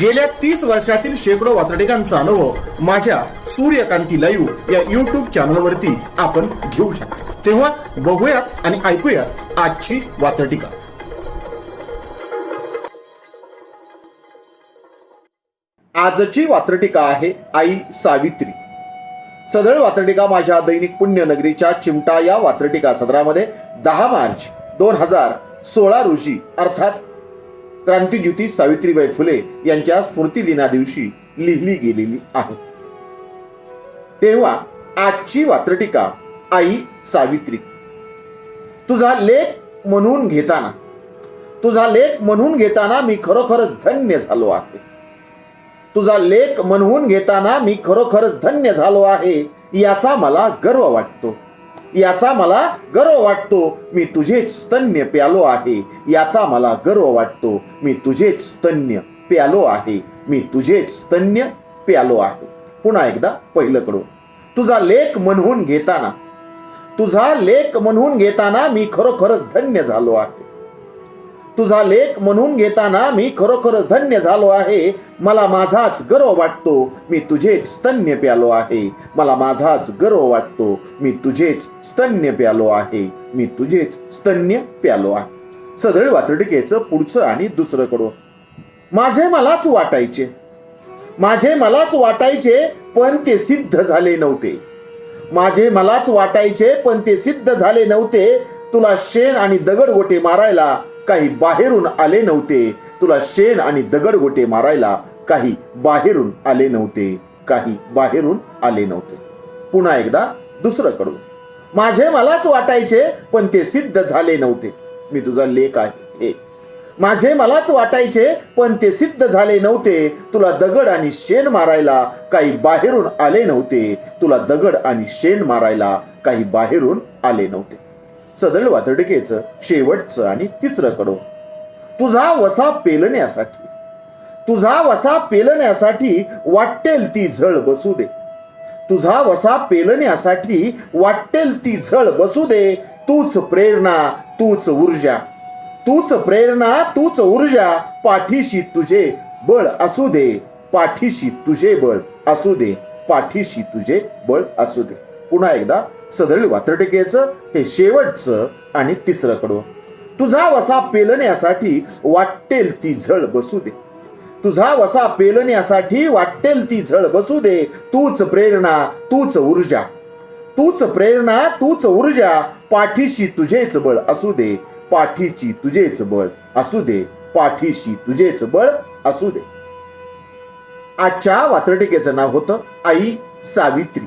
गेल्या तीस वर्षातील शेकडो वातडिकांचा अनुभव माझ्या सूर्यकांती लाईव्ह या युट्यूब चॅनलवरती आपण घेऊ शकतो. तेव्हा बघूयात आणि ऐकूयात आजची वातडिका आजची वात्रटिका आहे आई सावित्री. सदळ वात्रटिका माझ्या दैनिक पुण्यनगरीच्या चिमटा या वात्रटिका सदरामध्ये दहा मार्च दोन हजार सोळा रोजी अर्थात क्रांतीज्योती सावित्रीबाई फुले यांच्या स्मृती दिना दिवशी लिहिली गेलेली आहे. तेव्हा आजची वात्रटिका आई सावित्री. तुझा लेख म्हणून घेताना तुझा लेख म्हणून घेताना मी खरोखर धन्य झालो आहे. तुझा लेख म्हणून घेताना मी खरोखर धन्य झालो आहे याचा मला गर्व वाटतो. याचा मला गर्व वाटतो. मी तुझेच स्तन्य प्यालो आहे. याचा मला गर्व वाटतो. मी तुझेच स्तन्य प्यालो आहे. मी तुझेच स्तन्य प्यालो आहे. पुन्हा एकदा पहिलं कडून तुझा लेख म्हणून घेताना तुझा लेख म्हणून घेताना मी खरोखरच धन्य झालो आहे. तुझा लेख म्हणून घेताना मी खरोखर धन्य झालो आहे. मला माझाच गर्व वाटतो. मी तुझेच स्तन्य प्यालो आहे. मला माझाच गर्व वाटतो. मी तुझेच स्तन्य प्यालो आहे. मी तुझेच स्तन्य प्यालो आहे. सदळ वातडकेचं पुढचं आणि दुसरं कडो माझे मलाच वाटायचे. माझे मलाच वाटायचे पण ते सिद्ध झाले नव्हते. माझे मलाच वाटायचे पण ते सिद्ध झाले नव्हते. तुला शेण आणि दगडगोटे मारायला काही बाहेरून आले नव्हते. तुला शेण आणि दगडगोटे मारायला काही बाहेरून आले नव्हते. काही बाहेरून आले नव्हते. पुन्हा एकदा दुसरं कडून माझे मलाच वाटायचे पण ते सिद्ध झाले नव्हते. मी तुझा लेख आहे. हे. माझे मलाच वाटायचे पण ते सिद्ध झाले नव्हते. तुला दगड आणि शेण मारायला काही बाहेरून आले नव्हते. तुला दगड आणि शेण मारायला काही बाहेरून आले नव्हते. सदळ वातडिकेचं शेवटचं आणि तिसरं कडो तुझा वसा पेलण्यासाठी तुझा वसा पेलण्यासाठी वाटेल ती झळ बसू दे. तुझा वसा पेलण्यासाठी वाटेल ती झळ बसू दे. तूच प्रेरणा तूच ऊर्जा. तूच प्रेरणा तूच ऊर्जा पाठीशी तुझे बळ असू दे. पाठीशी तुझे बळ असू दे. पाठीशी तुझे बळ असू दे. पुन्हा एकदा सदळी वात्रटिकेचं हे शेवटचं आणि तिसरं कडवं तुझा वसा पेलण्यासाठी वाटेल ती झळ बसू दे. तुझा वसा पेलण्यासाठी वाटेल ती झळ बसू दे. तूच प्रेरणा तूच ऊर्जा. तूच प्रेरणा तूच ऊर्जा पाठीशी तुझेच बळ असू दे. पाठीची तुझेच बळ असू दे. पाठीशी तुझेच बळ असू दे. आजच्या वात्रटिकेचं नाव होतं आई सावित्री.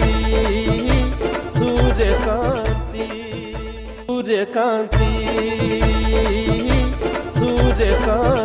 કાંતિ સૂર્યકાંતિ.